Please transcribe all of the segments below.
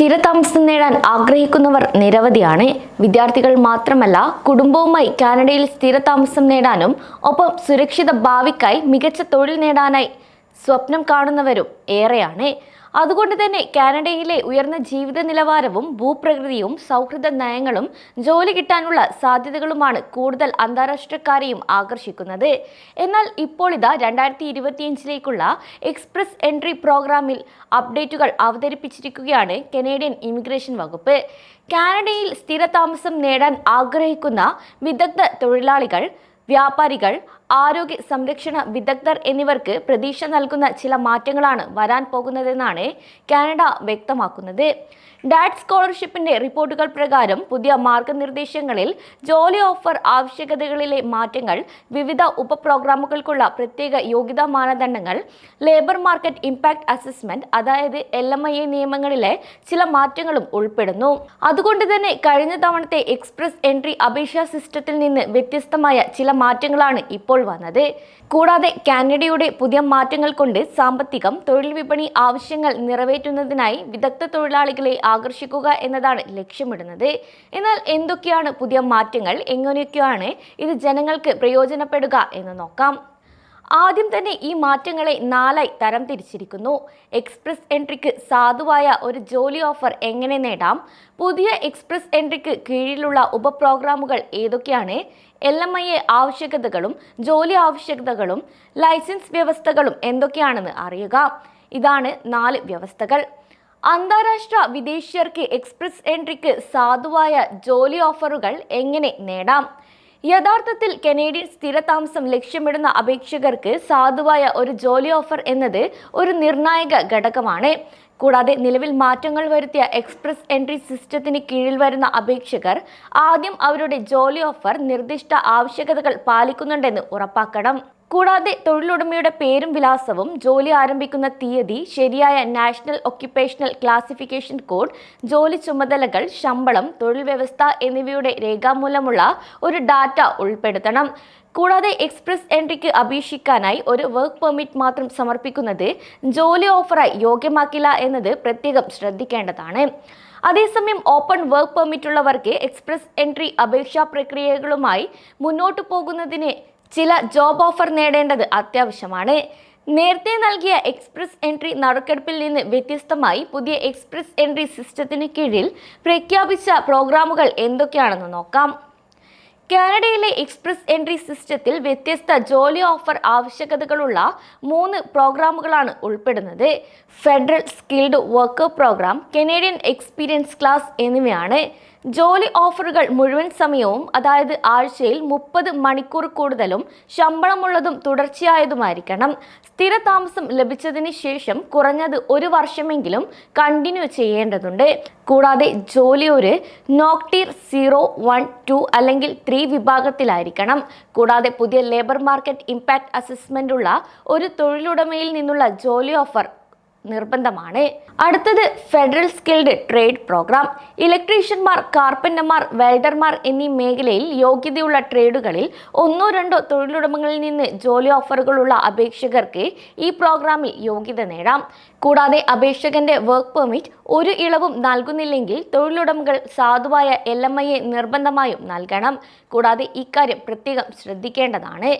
സ്ഥിരതാമസം നേടാൻ ആഗ്രഹിക്കുന്നവർ നിരവധിയാണ്. വിദ്യാർത്ഥികൾ മാത്രമല്ല കുടുംബവുമായി കാനഡയിൽ സ്ഥിരതാമസം നേടാനും ഒപ്പം സുരക്ഷിത ഭാവിക്കായി മികച്ച തൊഴിൽ നേടാനായി സ്വപ്നം കാണുന്നവരും ഏറെയാണ്. അതുകൊണ്ട് തന്നെ കാനഡയിലെ ഉയർന്ന ജീവിത നിലവാരവും ഭൂപ്രകൃതിയും സൗഹൃദ നയങ്ങളും ജോലി കിട്ടാനുള്ള സാധ്യതകളുമാണ് കൂടുതൽ അന്താരാഷ്ട്രക്കാരെയും ആകർഷിക്കുന്നത്. എന്നാൽ ഇപ്പോൾ ഇതാ രണ്ടായിരത്തി ഇരുപത്തിയഞ്ചിലേക്കുള്ള എക്സ്പ്രസ് എൻട്രി പ്രോഗ്രാമിൽ അപ്ഡേറ്റുകൾ അവതരിപ്പിച്ചിരിക്കുകയാണ് കനേഡിയൻ ഇമിഗ്രേഷൻ വകുപ്പ്. കാനഡയിൽ സ്ഥിരതാമസം നേടാൻ ആഗ്രഹിക്കുന്ന വിദഗ്ധ തൊഴിലാളികൾ വ്യാപാരികൾ ആരോഗ്യ സംരക്ഷണ വിദഗ്ധർ എന്നിവർക്ക് പ്രതീക്ഷ നൽകുന്ന ചില മാറ്റങ്ങളാണ് വരാൻ പോകുന്നതെന്നാണ് കാനഡ വ്യക്തമാക്കുന്നത്. ഡാറ്റ് സ്കോളർഷിപ്പിന്റെ റിപ്പോർട്ടുകൾ പ്രകാരം പുതിയ മാർഗനിർദ്ദേശങ്ങളിൽ ജോലി ഓഫർ ആവശ്യകതകളിലെ മാറ്റങ്ങൾ വിവിധ ഉപപ്രോഗ്രാമുകൾക്കുള്ള പ്രത്യേക യോഗ്യതാ മാനദണ്ഡങ്ങൾ ലേബർ മാർക്കറ്റ് ഇമ്പാക്ട് അസസ്മെന്റ് അതായത് എൽ എം ഐ എ നിയമങ്ങളിലെ ചില മാറ്റങ്ങളും ഉൾപ്പെടുന്നു. അതുകൊണ്ട് തന്നെ കഴിഞ്ഞ തവണത്തെ എക്സ്പ്രസ് എൻട്രി അപേക്ഷാ സിസ്റ്റത്തിൽ നിന്ന് വ്യത്യസ്തമായ ചില മാറ്റങ്ങളാണ് ഇപ്പോൾ വന്നത്. കൂടാതെ കാനഡയുടെ പുതിയ മാറ്റങ്ങൾ കൊണ്ട് സാമ്പത്തികം തൊഴിൽ വിപണി ആവശ്യങ്ങൾ നിറവേറ്റുന്നതിനായി വിദഗ്ധ തൊഴിലാളികളെ ആകർഷിക്കുക എന്നതാണ് ലക്ഷ്യമിടുന്നത്. എന്നാൽ എന്തൊക്കെയാണ് പുതിയ മാറ്റങ്ങൾ? എങ്ങനെയൊക്കെയാണ് ഇത് ജനങ്ങൾക്ക് പ്രയോജനപ്പെടുക എന്ന് നോക്കാം. ആദ്യം തന്നെ ഈ മാറ്റങ്ങളെ നാലായി തരം തിരിച്ചിരിക്കുന്നു. എക്സ്പ്രസ് എൻട്രിക്ക് സാധുവായ ഒരു ജോലി ഓഫർ എങ്ങനെ നേടാം? പുതിയ എക്സ്പ്രസ് എൻട്രിക്ക് കീഴിലുള്ള ഉപപ്രോഗ്രാമുകൾ ഏതൊക്കെയാണ്? എൽ എം ഐ എ ആവശ്യകതകളും ജോലി ആവശ്യകതകളും ലൈസൻസ് വ്യവസ്ഥകളും എന്തൊക്കെയാണെന്ന് അറിയുക. ഇതാണ് നാല് വ്യവസ്ഥകൾ. അന്താരാഷ്ട്ര വിദേശീയർക്ക് എക്സ്പ്രസ് എൻട്രിക്ക് സാധുവായ ജോലി ഓഫറുകൾ എങ്ങനെ നേടാം? യഥാർത്ഥത്തിൽ കനേഡിയൻ സ്ഥിരതാമസം ലക്ഷ്യമിടുന്ന അപേക്ഷകർക്ക് സാധുവായ ഒരു ജോലി ഓഫർ എന്നത് ഒരു നിർണായക ഘടകമാണ്. കൂടാതെ നിലവിൽ മാറ്റങ്ങൾ വരുത്തിയ എക്സ്പ്രസ് എൻട്രി സിസ്റ്റത്തിന് കീഴിൽ വരുന്ന അപേക്ഷകർ ആദ്യം അവരുടെ ജോലി ഓഫർ നിർദ്ദിഷ്ട ആവശ്യകതകൾ പാലിക്കുന്നുണ്ടെന്ന് ഉറപ്പാക്കണം. കൂടാതെ തൊഴിലുടമയുടെ പേരും വിലാസവും ജോലി ആരംഭിക്കുന്ന തീയതി ശരിയായ നാഷണൽ ഒക്യുപ്പേഷണൽ ക്ലാസിഫിക്കേഷൻ കോഡ് ജോലി ചുമതലകൾ ശമ്പളം തൊഴിൽ വ്യവസ്ഥ എന്നിവയുടെ രേഖാമൂലമുള്ള ഒരു ഡാറ്റ ഉൾപ്പെടുത്തണം. കൂടാതെ എക്സ്പ്രസ് എൻട്രിക്ക് അപേക്ഷിക്കാനായി ഒരു വർക്ക് പെർമിറ്റ് മാത്രം സമർപ്പിക്കുന്നത് ജോലി ഓഫറായി യോഗ്യമാക്കില്ല എന്നത് പ്രത്യേകം ശ്രദ്ധിക്കേണ്ടതാണ്. അതേസമയം ഓപ്പൺ വർക്ക് പെർമിറ്റ് ഉള്ളവർക്ക് എക്സ്പ്രസ് എൻട്രി അപേക്ഷാ പ്രക്രിയകളുമായി മുന്നോട്ടു പോകുന്നതിന് ചില ജോബ് ഓഫർ നേടേണ്ടത് അത്യാവശ്യമാണ്. നേരത്തെ നൽകിയ എക്സ്പ്രസ് എൻട്രി നറുക്കെടുപ്പിൽ നിന്ന് വ്യത്യസ്തമായി പുതിയ എക്സ്പ്രസ് എൻട്രി സിസ്റ്റത്തിന് കീഴിൽ പ്രഖ്യാപിച്ച പ്രോഗ്രാമുകൾ എന്തൊക്കെയാണെന്ന് നോക്കാം. കാനഡയിലെ എക്സ്പ്രസ് എൻട്രി സിസ്റ്റത്തിൽ വ്യത്യസ്ത ജോലി ഓഫർ ആവശ്യകതകളുള്ള മൂന്ന് പ്രോഗ്രാമുകളാണ് ഉൾപ്പെടുന്നത്. Federal skilled worker programme Canadian experience class എന്നിവയാണ്. ജോലി ഓഫറുകൾ മുഴുവൻ സമയവും അതായത് ആഴ്ചയിൽ മുപ്പത് മണിക്കൂർ കൂടുതലും ശമ്പളമുള്ളതും തുടർച്ചയായതുമായിരിക്കണം. സ്ഥിര താമസം ലഭിച്ചതിന് ശേഷം കുറഞ്ഞത് ഒരു വർഷമെങ്കിലും കണ്ടിന്യൂ ചെയ്യേണ്ടതുണ്ട്. കൂടാതെ ജോലി ഒരു NOC TEER zero one two അല്ലെങ്കിൽ ത്രീ വിഭാഗത്തിലായിരിക്കണം. കൂടാതെ പുതിയ ലേബർ മാർക്കറ്റ് ഇമ്പാക്ട് അസസ്മെന്റ് ഉള്ള ഒരു തൊഴിലുടമയിൽ നിന്നുള്ള ജോലി ഓഫർ നിർബന്ധമാണ്. അടുത്തത് ഫെഡറൽ സ്കിൽഡ് ട്രേഡ് പ്രോഗ്രാം. ഇലക്ട്രീഷ്യന്മാർ കാർപ്പന്റർമാർ വെൽഡർമാർ എന്നീ മേഖലയിൽ യോഗ്യതയുള്ള ട്രേഡുകളിൽ ഒന്നോ രണ്ടോ തൊഴിലുടമകളിൽ നിന്ന് ജോലി ഓഫറുകളുള്ള അപേക്ഷകർക്ക് ഈ പ്രോഗ്രാമിൽ യോഗ്യത നേടാം. കൂടാതെ അപേക്ഷകന്റെ വർക്ക് പെർമിറ്റ് ഒരു ഇളവും നൽകുന്നില്ലെങ്കിൽ തൊഴിലുടമകൾ സാധുവായ എൽ എം ഐയെ നിർബന്ധമായും നൽകണം. കൂടാതെ ഇക്കാര്യം പ്രത്യേകം ശ്രദ്ധിക്കേണ്ടതാണ്.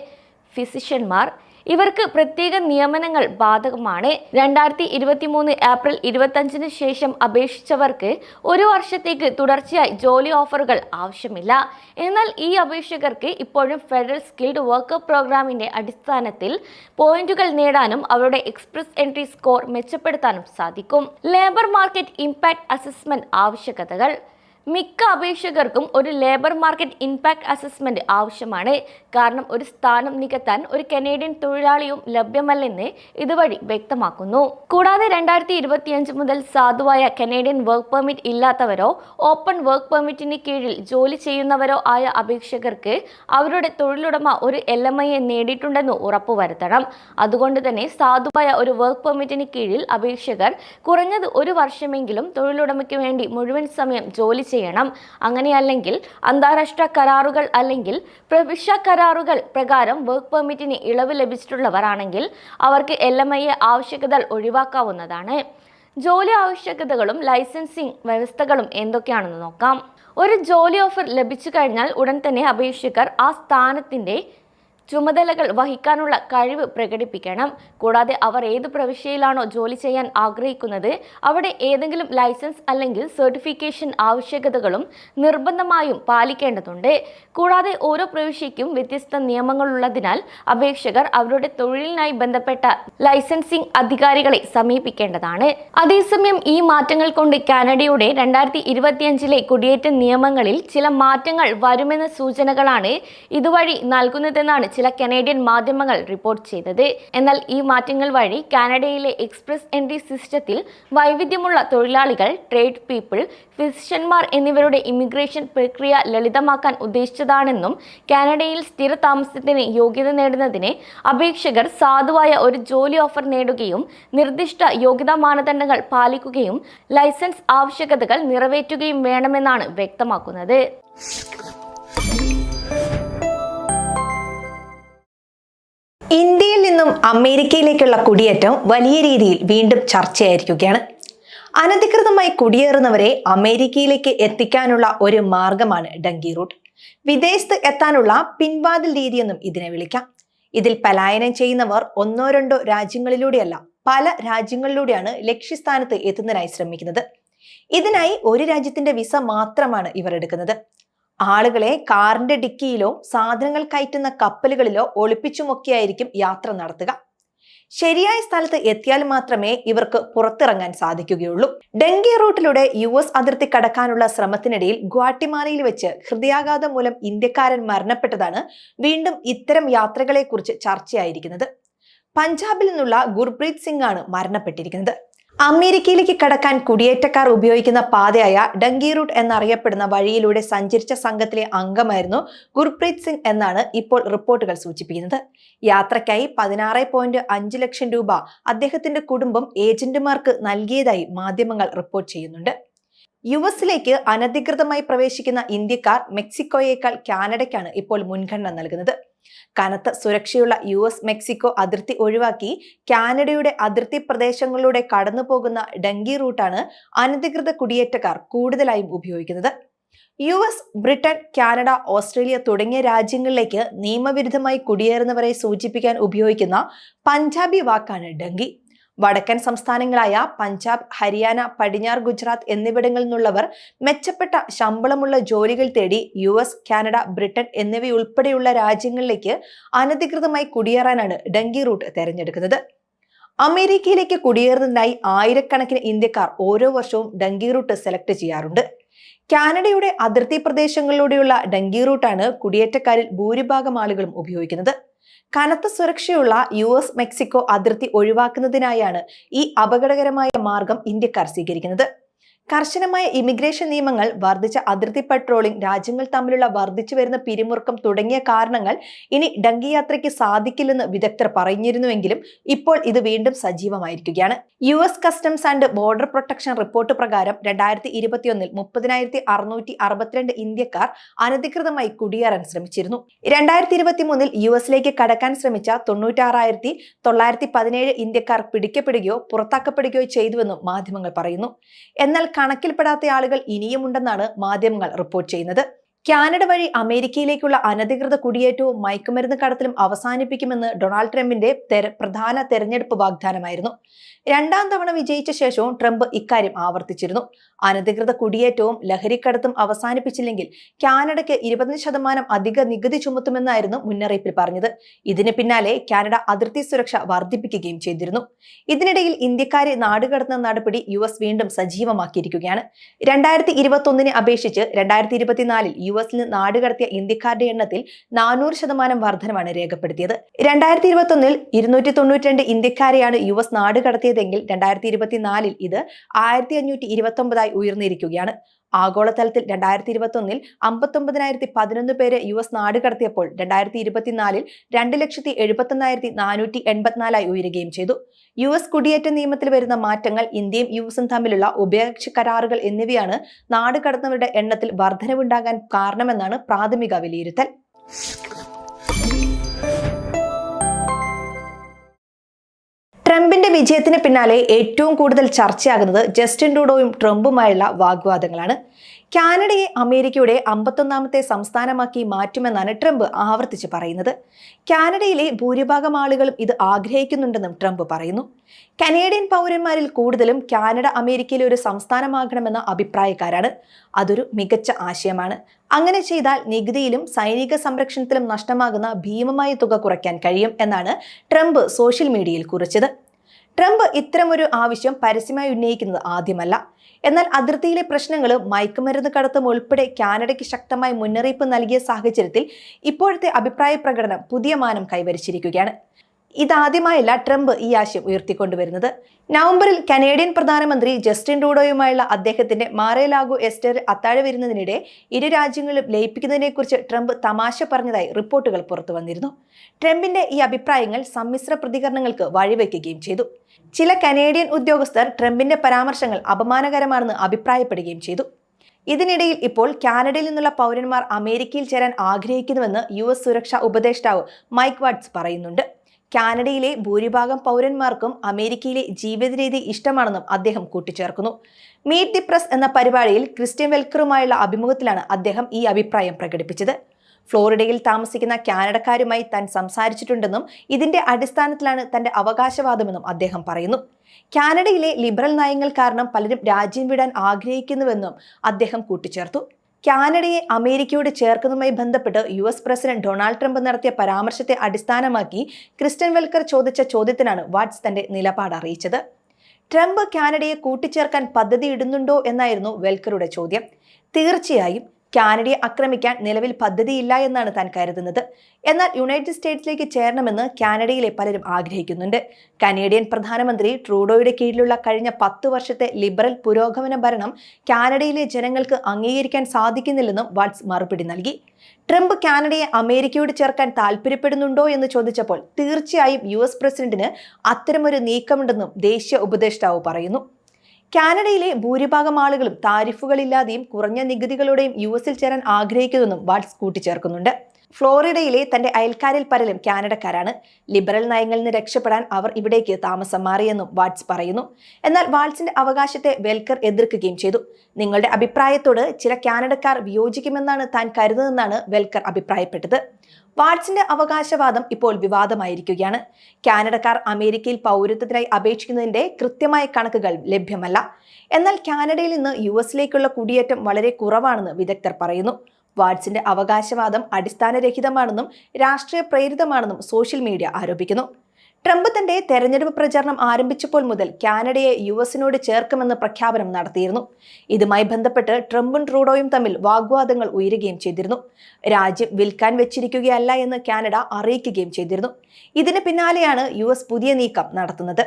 ഫിസിഷ്യന്മാർ ഇവർക്ക് പ്രത്യേക നിയമനങ്ങൾ ബാധകമാണ്. രണ്ടായിരത്തി ഇരുപത്തി മൂന്ന് ഏപ്രിൽ ഇരുപത്തഞ്ചിന് ശേഷം അപേക്ഷിച്ചവർക്ക് ഒരു വർഷത്തേക്ക് തുടർച്ചയായി ജോലി ഓഫറുകൾ ആവശ്യമില്ല. എന്നാൽ ഈ അപേക്ഷകർക്ക് ഇപ്പോഴും ഫെഡറൽ സ്കിൽഡ് വർക്കർ പ്രോഗ്രാമിന്റെ അടിസ്ഥാനത്തിൽ പോയിന്റുകൾ നേടാനും അവരുടെ എക്സ്പ്രസ് എൻട്രി സ്കോർ മെച്ചപ്പെടുത്താനും സാധിക്കും. ലേബർ മാർക്കറ്റ് ഇമ്പാക്ട് അസസ്മെന്റ് ആവശ്യകതകൾ മിക്ക അപേക്ഷകർക്കും ഒരു ലേബർ മാർക്കറ്റ് ഇമ്പാക്ട് അസസ്മെന്റ് ആവശ്യമാണ്. കാരണം ഒരു സ്ഥാനം നികത്താൻ ഒരു കനേഡിയൻ തൊഴിലാളിയും ലഭ്യമല്ലെന്ന് ഇതുവഴി വ്യക്തമാക്കുന്നു. കൂടാതെ രണ്ടായിരത്തി ഇരുപത്തിയഞ്ച് മുതൽ സാധുവായ കനേഡിയൻ വർക്ക് പെർമിറ്റ് ഇല്ലാത്തവരോ ഓപ്പൺ വർക്ക് പെർമിറ്റിന് കീഴിൽ ജോലി ചെയ്യുന്നവരോ ആയ അപേക്ഷകർക്ക് അവരുടെ തൊഴിലുടമ ഒരു എൽ എം ഐയെ നേടിയിട്ടുണ്ടെന്ന് ഉറപ്പുവരുത്തണം. അതുകൊണ്ട് തന്നെ സാധുവായ ഒരു വർക്ക് പെർമിറ്റിന് കീഴിൽ അപേക്ഷകർ കുറഞ്ഞത് ഒരു വർഷമെങ്കിലും തൊഴിലുടമയ്ക്ക് വേണ്ടി മുഴുവൻ സമയം ജോലി ചെയ്യണം. അങ്ങനെയല്ലെങ്കിൽ അന്താരാഷ്ട്ര കരാറുകൾ അല്ലെങ്കിൽ പ്രവിശ്യ കരാറുകൾ പ്രകാരം വർക്ക് പെർമിറ്റിന് ഇളവ് ലഭിച്ചിട്ടുള്ളവരാണെങ്കിൽ അവർക്ക് എൽ എം ഐ ആവശ്യകത ഒഴിവാക്കാവുന്നതാണ്. ജോലി ആവശ്യകതകളും ലൈസൻസിംഗ് വ്യവസ്ഥകളും എന്തൊക്കെയാണെന്ന് നോക്കാം. ഒരു ജോലി ഓഫർ ലഭിച്ചു കഴിഞ്ഞാൽ ഉടൻ തന്നെ അപേക്ഷകർ ആ സ്ഥാനത്തിന്റെ ചുമതലകൾ വഹിക്കാനുള്ള കഴിവ് പ്രകടിപ്പിക്കണം. കൂടാതെ അവർ ഏത് പ്രവിശ്യയിലാണോ ജോലി ചെയ്യാൻ ആഗ്രഹിക്കുന്നത് അവിടെ ഏതെങ്കിലും ലൈസൻസ് അല്ലെങ്കിൽ സർട്ടിഫിക്കേഷൻ ആവശ്യകതകളും നിർബന്ധമായും പാലിക്കേണ്ടതുണ്ട്. കൂടാതെ ഓരോ പ്രവിശ്യയ്ക്കും വ്യത്യസ്ത നിയമങ്ങളുള്ളതിനാൽ അപേക്ഷകർ അവരുടെ തൊഴിലിനായി ബന്ധപ്പെട്ട ലൈസൻസിംഗ് അധികാരികളെ സമീപിക്കേണ്ടതാണ്. അതേസമയം ഈ മാറ്റങ്ങൾ കൊണ്ട് കാനഡയുടെ രണ്ടായിരത്തി ഇരുപത്തിയഞ്ചിലെ കുടിയേറ്റ നിയമങ്ങളിൽ ചില മാറ്റങ്ങൾ വരുമെന്ന സൂചനകളാണ് ഇതുവഴി നൽകുന്നതെന്നാണ് ചില കനേഡിയൻ മാധ്യമങ്ങൾ റിപ്പോർട്ട് ചെയ്തത്. എന്നാൽ ഈ മാറ്റങ്ങൾ വഴി കാനഡയിലെ എക്സ്പ്രസ് എൻട്രി സിസ്റ്റത്തിൽ വൈവിധ്യമുള്ള തൊഴിലാളികൾ ട്രേഡ് പീപ്പിൾ ഫിസിഷ്യന്മാർ എന്നിവരുടെ ഇമിഗ്രേഷൻ പ്രക്രിയ ലളിതമാക്കാൻ ഉദ്ദേശിച്ചതാണെന്നും കാനഡയിൽ സ്ഥിര താമസത്തിന് യോഗ്യത നേടുന്നതിന് അപേക്ഷകർ സാധുവായ ഒരു ജോലി ഓഫർ നേടുകയും നിർദ്ദിഷ്ട യോഗ്യതാ മാനദണ്ഡങ്ങൾ പാലിക്കുകയും ലൈസൻസ് ആവശ്യകതകൾ നിറവേറ്റുകയും വേണമെന്നാണ് വ്യക്തമാക്കുന്നത്. ഇന്ത്യയിൽ നിന്നും അമേരിക്കയിലേക്കുള്ള കുടിയേറ്റം വലിയ രീതിയിൽ വീണ്ടും ചർച്ചയായിരിക്കുകയാണ്. അനധികൃതമായി കുടിയേറുന്നവരെ അമേരിക്കയിലേക്ക് എത്തിക്കാനുള്ള ഒരു മാർഗമാണ് ഡങ്കി റൂട്ട്. വിദേശത്ത് എത്താനുള്ള പിൻവാതിൽ രീതിയെന്നും ഇതിനെ വിളിക്കാം. ഇതിൽ പലായനം ചെയ്യുന്നവർ ഒന്നോ രണ്ടോ രാജ്യങ്ങളിലൂടെയല്ല പല രാജ്യങ്ങളിലൂടെയാണ് ലക്ഷ്യസ്ഥാനത്ത് എത്തുന്നതിനായി ശ്രമിക്കുന്നത്. ഇതിനായി ഒരു രാജ്യത്തിന്റെ വിസ മാത്രമാണ് ഇവർ എടുക്കുന്നത്. ആളുകളെ കാറിന്റെ ഡിക്കിയിലോ സാധനങ്ങൾ കയറ്റുന്ന കപ്പലുകളിലോ ഒളിപ്പിച്ചുമൊക്കെയായിരിക്കും യാത്ര നടത്തുക. ശരിയായ സ്ഥലത്ത് എത്തിയാൽ മാത്രമേ ഇവർക്ക് പുറത്തിറങ്ങാൻ സാധിക്കുകയുള്ളൂ. ഡെങ്കി റൂട്ടിലൂടെ യു എസ് അതിർത്തി കടക്കാനുള്ള ശ്രമത്തിനിടയിൽ ഗ്വാട്ടിമാലയിൽ വെച്ച് ഹൃദയാഘാതം മൂലം ഇന്ത്യക്കാരൻ മരണപ്പെട്ടതാണ് വീണ്ടും ഇത്തരം യാത്രകളെക്കുറിച്ച് ചർച്ചയായിരിക്കുന്നത്. പഞ്ചാബിൽ നിന്നുള്ള ഗുർപ്രീത് സിംഗ് ആണ് മരണപ്പെട്ടിരിക്കുന്നത്. അമേരിക്കയിലേക്ക് കടക്കാൻ കുടിയേറ്റക്കാർ ഉപയോഗിക്കുന്ന പാതയായ ഡങ്കി റൂട്ട് എന്നറിയപ്പെടുന്ന വഴിയിലൂടെ സഞ്ചരിച്ച സംഘത്തിലെ അംഗമായിരുന്നു ഗുർപ്രീത് സിംഗ് എന്നാണ് ഇപ്പോൾ റിപ്പോർട്ടുകൾ സൂചിപ്പിക്കുന്നത്. യാത്രയ്ക്കായി പതിനാറ് പോയിന്റ് അഞ്ച് ലക്ഷം രൂപ അദ്ദേഹത്തിന്റെ കുടുംബം ഏജന്റുമാർക്ക് നൽകിയതായി മാധ്യമങ്ങൾ റിപ്പോർട്ട് ചെയ്യുന്നുണ്ട്. യു എസിലേക്ക് അനധികൃതമായി പ്രവേശിക്കുന്ന ഇന്ത്യക്കാർ മെക്സിക്കോയേക്കാൾ കാനഡയ്ക്കാണ് ഇപ്പോൾ മുൻഗണന നൽകുന്നത്. കനത്ത സുരക്ഷയുള്ള യു എസ് മെക്സിക്കോ അതിർത്തി ഒഴിവാക്കി കാനഡയുടെ അതിർത്തി പ്രദേശങ്ങളിലൂടെ കടന്നു പോകുന്ന ഡങ്കി റൂട്ടാണ് അനധികൃത കുടിയേറ്റക്കാർ കൂടുതലായും ഉപയോഗിക്കുന്നത്. U S Britain Canada Australia തുടങ്ങിയ രാജ്യങ്ങളിലേക്ക് നിയമവിരുദ്ധമായി കുടിയേറുന്നവരെ സൂചിപ്പിക്കാൻ ഉപയോഗിക്കുന്ന പഞ്ചാബി വാക്കാണ് ഡങ്കി. വടക്കൻ സംസ്ഥാനങ്ങളായ പഞ്ചാബ് ഹരിയാന പടിഞ്ഞാർ ഗുജറാത്ത് എന്നിവിടങ്ങളിൽ നിന്നുള്ളവർ മെച്ചപ്പെട്ട ശമ്പളമുള്ള ജോലികൾ തേടി യു എസ് കാനഡ ബ്രിട്ടൻ എന്നിവയുൾപ്പെടെയുള്ള രാജ്യങ്ങളിലേക്ക് അനധികൃതമായി കുടിയേറാനാണ് ഡങ്കി റൂട്ട് തെരഞ്ഞെടുക്കുന്നത്. അമേരിക്കയിലേക്ക് കുടിയേറുന്നതിനായി ആയിരക്കണക്കിന് ഇന്ത്യക്കാർ ഓരോ വർഷവും ഡങ്കി റൂട്ട് സെലക്ട് ചെയ്യാറുണ്ട്. കാനഡയുടെ അതിർത്തി പ്രദേശങ്ങളിലൂടെയുള്ള ഡങ്കി റൂട്ടാണ് കുടിയേറ്റക്കാരിൽ ഭൂരിഭാഗം ആളുകളും ഉപയോഗിക്കുന്നത്. കനത്ത സുരക്ഷയുള്ള യു എസ് മെക്സിക്കോ അതിർത്തി ഒഴിവാക്കുന്നതിനായാണ് ഈ അപകടകരമായ മാർഗം ഇന്ത്യക്കാർ സ്വീകരിക്കുന്നത്. കർശനമായ ഇമിഗ്രേഷൻ നിയമങ്ങൾ വർദ്ധിച്ച അതിർത്തി പട്രോളിംഗ് രാജ്യങ്ങൾ തമ്മിലുള്ള വർദ്ധിച്ചു വരുന്ന പിരിമുറുക്കം തുടങ്ങിയ കാരണങ്ങൾ ഇനി ഡങ്കി യാത്രയ്ക്ക് സാധിക്കില്ലെന്ന് വിദഗ്ധർ പറഞ്ഞിരുന്നുവെങ്കിലും ഇപ്പോൾ ഇത് വീണ്ടും സജീവമായിരിക്കുകയാണ്. U S customs and border protection report പ്രകാരം രണ്ടായിരത്തി ഇരുപത്തിയൊന്നിൽ മുപ്പതിനായിരത്തി അറുന്നൂറ്റി അറുപത്തിരണ്ട് ഇന്ത്യക്കാർ അനധികൃതമായി കുടിയേറാൻ ശ്രമിച്ചിരുന്നു. രണ്ടായിരത്തി ഇരുപത്തി മൂന്നിൽ യു എസിലേക്ക് കടക്കാൻ ശ്രമിച്ച തൊണ്ണൂറ്റാറായിരത്തി തൊള്ളായിരത്തി പതിനേഴ് ഇന്ത്യക്കാർ പിടിക്കപ്പെടുകയോ പുറത്താക്കപ്പെടുകയോ ചെയ്തുവെന്നും മാധ്യമങ്ങൾ പറയുന്നു. എന്നാൽ കണക്കിൽപ്പെടാത്ത ആളുകൾ ഇനിയുമുണ്ടെന്നാണ് മാധ്യമങ്ങൾ റിപ്പോർട്ട് ചെയ്യുന്നത്. കാനഡ വഴി അമേരിക്കയിലേക്കുള്ള അനധികൃത കുടിയേറ്റവും മയക്കുമരുന്ന് കടത്തിലും അവസാനിപ്പിക്കുമെന്ന് ഡൊണാൾഡ് ട്രംപിന്റെ പ്രധാന തെരഞ്ഞെടുപ്പ് വാഗ്ദാനമായിരുന്നു. രണ്ടാം തവണ വിജയിച്ച ശേഷവും ട്രംപ് ഇക്കാര്യം ആവർത്തിച്ചിരുന്നു. അനധികൃത കുടിയേറ്റവും ലഹരിക്കടത്തും അവസാനിപ്പിച്ചില്ലെങ്കിൽ കാനഡയ്ക്ക് ഇരുപത് ശതമാനം അധിക നികുതി ചുമത്തുമെന്നായിരുന്നു മുന്നറിയിപ്പിൽ പറഞ്ഞത്. ഇതിന് പിന്നാലെ കാനഡ അതിർത്തി സുരക്ഷ വർദ്ധിപ്പിക്കുകയും ചെയ്തിരുന്നു. ഇതിനിടയിൽ ഇന്ത്യക്കാരെ നാടുകടത്തുന്ന നടപടി യു വീണ്ടും സജീവമാക്കിയിരിക്കുകയാണ്. രണ്ടായിരത്തി ഇരുപത്തി ഒന്നിനെ അപേക്ഷിച്ച് രണ്ടായിരത്തി ഇരുപത്തിനാലിൽ യു എസിൽ നാടുകടത്തിയ ഇന്ത്യക്കാരുടെ എണ്ണത്തിൽ നാനൂറ് ശതമാനം വർധനമാണ് രേഖപ്പെടുത്തിയത്. രണ്ടായിരത്തി ഇരുപത്തി ഒന്നിൽ ഇരുന്നൂറ്റി തൊണ്ണൂറ്റി രണ്ട് ഇന്ത്യക്കാരെയാണ് യു എസ് നാടുകടത്തിയതെങ്കിൽ രണ്ടായിരത്തി ഇരുപത്തിനാലിൽ ഇത് ആയിരത്തി അഞ്ഞൂറ്റി ഇരുപത്തി ഒമ്പതായി ഉയർന്നിരിക്കുകയാണ്. ആഗോളതലത്തിൽ രണ്ടായിരത്തി ഇരുപത്തി ഒന്നിൽ അമ്പത്തൊമ്പതിനായിരത്തി പതിനൊന്ന് പേരെ യു എസ് നാട് കടത്തിയപ്പോൾ രണ്ടായിരത്തി ഇരുപത്തിനാലിൽ രണ്ട് ലക്ഷത്തി എഴുപത്തൊന്നായിരത്തി നാനൂറ്റി എൺപത്തിനാലായി ഉയരുകയും ചെയ്തു. യു എസ് കുടിയേറ്റ നിയമത്തിൽ വരുന്ന മാറ്റങ്ങൾ ഇന്ത്യയും യു എസും തമ്മിലുള്ള ഉഭയകക്ഷി കരാറുകൾ എന്നിവയാണ് നാട് കടന്നവരുടെ എണ്ണത്തിൽ വർധനവുണ്ടാകാൻ കാരണമെന്നാണ് പ്രാഥമിക വിലയിരുത്തൽ. ട്രംപിന്റെ വിജയത്തിന് പിന്നാലെ ഏറ്റവും കൂടുതൽ ചർച്ചയാകുന്നത് ജസ്റ്റിൻ ട്രൂഡോയും ട്രംപുമായുള്ള വാഗ്വാദങ്ങളാണ്. കാനഡയെ അമേരിക്കയുടെ അമ്പത്തൊന്നാമത്തെ സംസ്ഥാനമാക്കി മാറ്റുമെന്നാണ് ട്രംപ് ആവർത്തിച്ച് പറയുന്നത്. കാനഡയിലെ ഭൂരിഭാഗം ആളുകളും ഇത് ആഗ്രഹിക്കുന്നുണ്ടെന്നും ട്രംപ് പറയുന്നു. കനേഡിയൻ പൗരന്മാരിൽ കൂടുതലും കാനഡ അമേരിക്കയിലെ ഒരു സംസ്ഥാനമാകണമെന്ന അഭിപ്രായക്കാരാണ്. അതൊരു മികച്ച ആശയമാണ്. അങ്ങനെ ചെയ്താൽ നികുതിയിലും സൈനിക സംരക്ഷണത്തിലും നഷ്ടമാകുന്ന ഭീമമായ തുക കുറയ്ക്കാൻ കഴിയും എന്നാണ് ട്രംപ് സോഷ്യൽ മീഡിയയിൽ കുറിച്ചത്. ട്രംപ് ഇത്തരമൊരു ആവശ്യം പരസ്യമായി ഉന്നയിക്കുന്നത് ആദ്യമല്ല. എന്നാൽ അതിർത്തിയിലെ പ്രശ്നങ്ങൾ മയക്കുമരുന്ന് കടത്തും ഉൾപ്പെടെ കാനഡയ്ക്ക് ശക്തമായി മുന്നറിയിപ്പ് നൽകിയ സാഹചര്യത്തിൽ ഇപ്പോഴത്തെ അഭിപ്രായ പ്രകടനം പുതിയ മാനം കൈവരിച്ചിരിക്കുകയാണ്. ഇതാദ്യമായല്ല ട്രംപ് ഈ ആശയം ഉയർത്തിക്കൊണ്ടുവരുന്നത്. നവംബറിൽ കനേഡിയൻ പ്രധാനമന്ത്രി ജസ്റ്റിൻ ട്രൂഡോയുമായുള്ള അദ്ദേഹത്തിന്റെ മാറേലാഗോ എസ്റ്റർ അത്താഴ വരുന്നതിനിടെ ഇരു രാജ്യങ്ങളും ലയിപ്പിക്കുന്നതിനെക്കുറിച്ച് ട്രംപ് തമാശ പറഞ്ഞതായി റിപ്പോർട്ടുകൾ പുറത്തു വന്നിരുന്നു. ട്രംപിന്റെ ഈ അഭിപ്രായങ്ങൾ സമ്മിശ്ര പ്രതികരണങ്ങൾക്ക് വഴിവെക്കുകയും ചെയ്തു. ചില കനേഡിയൻ ഉദ്യോഗസ്ഥർ ട്രംപിന്റെ പരാമർശങ്ങൾ അപമാനകരമാണെന്ന് അഭിപ്രായപ്പെടുകയും ചെയ്തു. ഇതിനിടയിൽ ഇപ്പോൾ കാനഡയിൽ നിന്നുള്ള പൗരന്മാർ അമേരിക്കയിൽ ചേരാൻ ആഗ്രഹിക്കുന്നുവെന്ന് യു എസ് സുരക്ഷാ ഉപദേഷ്ടാവ് മൈക്ക് വാട്സ് പറയുന്നുണ്ട്. കാനഡയിലെ ഭൂരിഭാഗം പൗരന്മാർക്കും അമേരിക്കയിലെ ജീവിത രീതി ഇഷ്ടമാണെന്നും അദ്ദേഹം കൂട്ടിച്ചേർക്കുന്നു. മീറ്റ് ദി പ്രസ് എന്ന പരിപാടിയിൽ ക്രിസ്ത്യൻ വെൽക്കറുമായുള്ള അഭിമുഖത്തിലാണ് അദ്ദേഹം ഈ അഭിപ്രായം പ്രകടിപ്പിച്ചത്. ഫ്ലോറിഡയിൽ താമസിക്കുന്ന കാനഡക്കാരുമായി താൻ സംസാരിച്ചിട്ടുണ്ടെന്നും ഇതിന്റെ അടിസ്ഥാനത്തിലാണ് തന്റെ അവകാശവാദമെന്നും അദ്ദേഹം പറയുന്നു. കാനഡയിലെ ലിബറൽ നയങ്ങൾ കാരണം പലരും രാജ്യം വിടാൻ ആഗ്രഹിക്കുന്നുവെന്നും അദ്ദേഹം കൂട്ടിച്ചേർത്തു. കാനഡയെ അമേരിക്കയോട് ചേർക്കുന്നതുമായി ബന്ധപ്പെട്ട് U S president Donald Trump നടത്തിയ പരാമർശത്തെ അടിസ്ഥാനമാക്കി ക്രിസ്റ്റൻ വെൽക്കർ ചോദിച്ച ചോദ്യത്തിനാണ് വാട്സ് തന്റെ നിലപാട് അറിയിച്ചത്. ട്രംപ് കാനഡയെ കൂട്ടിച്ചേർക്കാൻ പദ്ധതി ഇടുന്നുണ്ടോ എന്നായിരുന്നു വെൽക്കറുടെ ചോദ്യം. തീർച്ചയായും കാനഡയെ ആക്രമിക്കാൻ നിലവിൽ പദ്ധതിയില്ല എന്നാണ് താൻ കരുതുന്നത്. എന്നാൽ യുണൈറ്റഡ് സ്റ്റേറ്റ്സിലേക്ക് ചേരണമെന്ന് കാനഡയിലെ പലരും ആഗ്രഹിക്കുന്നുണ്ട്. കനേഡിയൻ പ്രധാനമന്ത്രി ട്രൂഡോയുടെ കീഴിലുള്ള കഴിഞ്ഞ പത്ത് വർഷത്തെ ലിബറൽ പുരോഗമന ഭരണം കാനഡയിലെ ജനങ്ങൾക്ക് അംഗീകരിക്കാൻ സാധിക്കുന്നില്ലെന്നും വാട്സ് മറുപടി നൽകി. ട്രംപ് കാനഡയെ അമേരിക്കയോട് ചേർക്കാൻ താല്പര്യപ്പെടുന്നുണ്ടോ എന്ന് ചോദിച്ചപ്പോൾ തീർച്ചയായും യു എസ് പ്രസിഡന്റിന് അത്തരമൊരു നീക്കമുണ്ടെന്നും ദേശീയ ഉപദേഷ്ടാവ് പറയുന്നു. കാനഡയിലെ ഭൂരിഭാഗം ആളുകളും താരിഫുകളില്ലാതെയും കുറഞ്ഞ നികുതികളോടെയും യു എസിൽ ചേരാൻ ആഗ്രഹിക്കുന്നതെന്നും വാട്സ് കൂട്ടിച്ചേർക്കുന്നുണ്ട്. ഫ്ലോറിഡയിലെ തന്റെ അയൽക്കാരിൽ പലരും കാനഡക്കാരാണ്. ലിബറൽ നയങ്ങളിൽ നിന്ന് രക്ഷപ്പെടാൻ അവർ ഇവിടേക്ക് താമസം മാറിയെന്നും വാട്സ് പറയുന്നു. എന്നാൽ വാട്സിന്റെ അവകാശത്തെ വെൽക്കർ എതിർക്കുകയും ചെയ്തു. നിങ്ങളുടെ അഭിപ്രായത്തോട് ചില കാനഡക്കാർ വിയോജിക്കുമെന്നാണ് താൻ കരുതുന്നതെന്നാണ് വെൽക്കർ അഭിപ്രായപ്പെട്ടത്. വാട്സിന്റെ അവകാശവാദം ഇപ്പോൾ വിവാദമായിരിക്കുകയാണ്. കാനഡക്കാർ അമേരിക്കയിൽ പൗരത്വത്തിനായി അപേക്ഷിക്കുന്നതിന്റെ കൃത്യമായ കണക്കുകൾ ലഭ്യമല്ല. എന്നാൽ കാനഡയിൽ നിന്ന് യു എസിലേക്കുള്ള കുടിയേറ്റം വളരെ കുറവാണെന്ന് വിദഗ്ധർ പറയുന്നു. വാട്സിന്റെ അവകാശവാദം അടിസ്ഥാനരഹിതമാണെന്നും രാഷ്ട്രീയ പ്രേരിതമാണെന്നും സോഷ്യൽ മീഡിയ ആരോപിക്കുന്നു. ട്രംപ് തന്റെ തെരഞ്ഞെടുപ്പ് പ്രചാരണം ആരംഭിച്ചപ്പോൾ മുതൽ കാനഡയെ യു എസിനോട് ചേർക്കുമെന്ന് പ്രഖ്യാപനം നടത്തിയിരുന്നു. ഇതുമായി ബന്ധപ്പെട്ട് ട്രംപും ട്രൂഡോയും തമ്മിൽ വാഗ്വാദങ്ങൾ ഉയരുകയും ചെയ്തിരുന്നു. രാജ്യം വിൽക്കാൻ വെച്ചിരിക്കുകയല്ല എന്ന് കാനഡ അറിയിക്കുകയും ചെയ്തിരുന്നു. ഇതിന് പിന്നാലെയാണ് യു പുതിയ നീക്കം നടത്തുന്നത്.